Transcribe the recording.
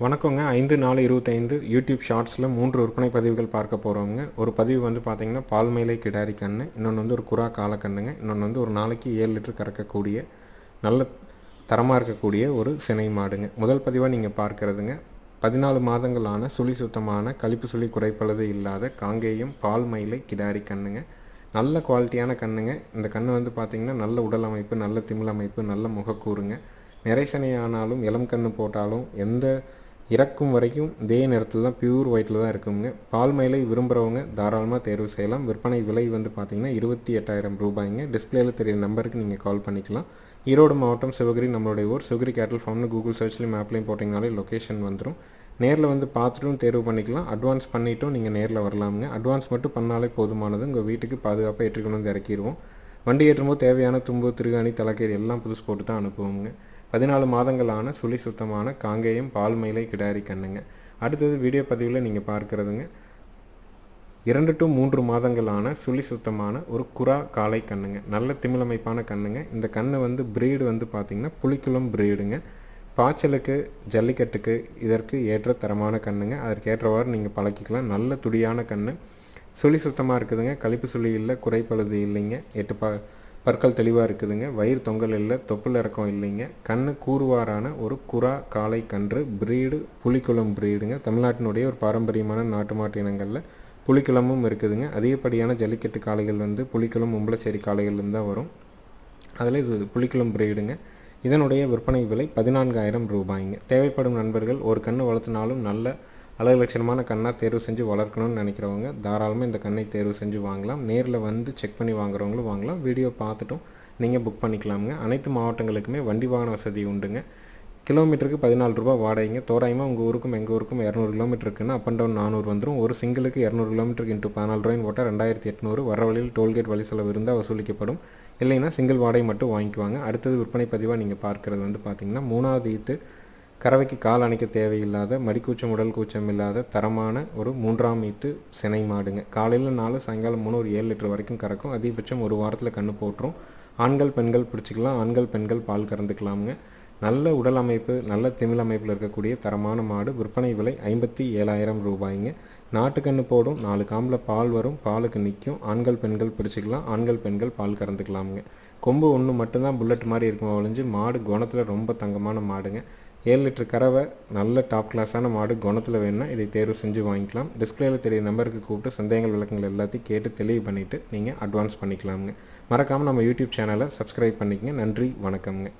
வணக்கங்க. ஐந்து நாலு இருபத்தைந்து யூடியூப் ஷார்ட்ஸில் மூன்று விற்பனை பதிவுகள் பார்க்க போகிறோங்க ஒரு பதிவு வந்து பார்த்திங்கன்னா பால்மேலை கிடாரி கன்று இன்னொன்று வந்து ஒரு குரா காலக்கண்ணுங்க இன்னொன்று வந்து ஒரு நாளைக்கு ஏழு லிட்டர் கறக்கக்கூடிய நல்ல தரமாக இருக்கக்கூடிய ஒரு சினை மாடுங்க. முதல் பதிவாக நீங்கள் பார்க்குறதுங்க. பதினாலு மாதங்களான சுழி சுத்தமான கழிப்பு சுழி குறைப்பளது இல்லாத காங்கேயம் பால் மயிலை கிடாரி கண்ணுங்க. நல்ல குவாலிட்டியான கண்ணுங்க. இந்த கண்ணு வந்து பார்த்திங்கன்னா நல்ல உடல் அமைப்பு நல்ல திமிழ் அமைப்பு நல்ல முகக்கூறுங்க. நிறைசனை ஆனாலும் இளம் கன்று போட்டாலும் எந்த இறக்கும் வரைக்கும் இதே நேரத்தில் தான் பியூர் ஒயிட்டில் தான் இருக்குங்க. பால் மயிலை விரும்புகிறவங்க தாராளமாக தேர்வு செய்யலாம். விற்பனை விலை வந்து பார்த்திங்கன்னா இருபத்தி எட்டாயிரம் ரூபாய்ங்க. டிஸ்பிளேயில் தெரிய நம்பருக்கு நீங்கள் கால் பண்ணிக்கலாம். ஈரோடு மாவட்டம் சிவகிரி நம்மளுடைய ஊர் சிவகிரி கேட்டல் ஃபார்ம்னு கூகுள் சர்ச்லேயும் மேப்லேயும் போட்டிங்கனாலே லொக்கேஷன் வந்துடும் நேரில் வந்து பார்த்துட்டும் தேர்வு பண்ணிக்கலாம். அட்வான்ஸ் பண்ணிவிட்டும் நீங்கள் நேரில் வரலாமுங்க. அட்வான்ஸ் மட்டும் பண்ணாலே போதுமானது. உங்கள் வீட்டுக்கு பாதுகாப்பாக ஏற்றுக்கொண்டு வந்து இறக்கிடுவோம் வண்டி ஏற்றும்போது தேவையான தும்பு திருகாணி தலைக்கீரை எல்லாம் புதுசு போட்டு தான் அனுப்புவோங்க பதினாலு மாதங்களான சுழி சுத்தமான காங்கேயம் பால் மயிலை கிடாரி கண்ணுங்க. அடுத்தது வீடியோ பதிவில் நீங்கள் பார்க்குறதுங்க. இரண்டு டு மூன்று மாதங்களான சுழி சுத்தமான ஒரு குரா காளை கண்ணுங்க. நல்ல திமிழமைப்பான கண்ணுங்க. இந்த கண்ணு வந்து பிரீடு வந்து பார்த்திங்கன்னா புளிக்குளம் பிரீடுங்க பாய்ச்சலுக்கு ஜல்லிக்கட்டுக்கு இதற்கு ஏற்ற தரமான கண்ணுங்க. அதற்கு ஏற்றவாறு நீங்கள் பழக்கிக்கலாம். நல்ல துடியான கண்ணு. சுழி சுத்தமாக இருக்குதுங்க. கழிப்பு சுழி இல்லை குறைப்பழுது இல்லைங்க. எட்டு பா பற்கள் தெளிவாக இருக்குதுங்க. வயிறு தொங்கல் இல்லை தொப்புள் இறக்கம் இல்லைங்க. கண்ணு கூறுவாரான ஒரு குரா காளை கன்று பிரீடு புலிக்குளம் பிரீடுங்க. தமிழ்நாட்டினுடைய ஒரு பாரம்பரியமான நாட்டு மாட்டு இனங்களில் புலிக்குளமும் இருக்குதுங்க. அதிகப்படியான ஜல்லிக்கட்டு காளைகள் வந்து புலிக்குளம் உம்பளச்சேரி காளைகள்லேருந்து தான் வரும். அதில் இது புலிக்குளம் பிரீடுங்க. இதனுடைய விற்பனை விலை பதினான்காயிரம் ரூபாய்ங்க. தேவைப்படும் நண்பர்கள் ஒரு கன்று வளர்த்தினாலும் நல்ல அழகு லட்சணமான கண்ணாக தேர்வு செஞ்சு வளர்க்கணும்னு நினைக்கிறவங்க தாராளமாக இந்த கண்ணை தேர்வு செஞ்சு வாங்கலாம். நேரில் வந்து செக் பண்ணி வாங்குறவங்களும் வாங்கலாம். வீடியோ பார்த்துட்டும் நீங்கள் புக் பண்ணிக்கலாமுங்க. அனைத்து மாவட்டங்களுக்குமே வண்டி வாகன வசதி உண்டுங்க. கிலோமீட்டருக்கு பதினாலு ரூபா வாடகைங்க. தோராயமாக உங்கள் ஊருக்கும் எங்கள் ஊருக்கும் இரநூறு கிலோமீட்டர் இருக்குன்னா அப் அண்ட் டவுன் நானூறு வந்துடும் ஒரு சிங்கிளுக்கு இரநூறு கிலோமீட்டருக்கு இன்ட்டு பதினாலு ரூபாய்னு போட்டால் ரெண்டாயிரத்தி எட்நூறு. வர வழியில் டோல்கேட் வழி செலவு இருந்தால் வசூலிக்கப்படும். இல்லைன்னா சிங்கிள் வாடகை மட்டும் வாங்கிக்குவாங்க. அடுத்தது விற்பனை பதிவாக நீங்கள் பார்க்குறது வந்து பார்த்திங்கன்னா மூணாவது ஈத்து கறவைக்கு கால் அணைக்க தேவையில்லாத மடிக்கூச்சம் உடல் கூச்சம் இல்லாத தரமான ஒரு மூன்றாம் ஈத்து சினை மாடுங்க. காலையில் நாலு சாயங்காலம் மூணு ஒரு ஏழு லிட்டர் வரைக்கும் கறக்கும். அதிகபட்சம் ஒரு வாரத்தில் கன்று போட்டுரும். ஆண்கள் பெண்கள் பிடிச்சிக்கலாம். ஆண்கள் பெண்கள் பால் கறந்துக்கலாமுங்க. நல்ல உடல் அமைப்பு நல்ல திமிழ் அமைப்பில் இருக்கக்கூடிய தரமான மாடு. விற்பனை விலை ஐம்பத்தி ஏழாயிரம் ரூபாய்ங்க. நாட்டுக்கன்று போடும். நாலு காம்பில் பால் வரும். பாலுக்கு நிற்கும் ஆண்கள் பெண்கள் பிடிச்சிக்கலாம். ஆண்கள் பெண்கள் பால் கறந்துக்கலாமுங்க. கொம்பு ஒன்று மட்டும்தான் புல்லட் மாதிரி இருக்கும் ஒழிஞ்சு மாடு குணத்தில் ரொம்ப தங்கமான மாடுங்க. ஏழு லிட்டர் கறவை நல்ல டாப் கிளாஸான மாடு குணத்தில் வேணுன்னா இதை தேர்வு செஞ்சு வாங்கிக்கலாம். டிஸ்பிளேயில் தெரிய நம்பருக்கு கூப்பிட்டு சந்தேகங்கள் விளக்கங்கள் எல்லாத்தையும் கேட்டு தெளிவு பண்ணிவிட்டு நீங்கள் அட்வான்ஸ் பண்ணிக்கலாமுங்க. மறக்காமல் நம்ம யூடியூப் சேனலை சப்ஸ்கிரைப் பண்ணிக்கங்க. நன்றி வணக்கம்ங்க.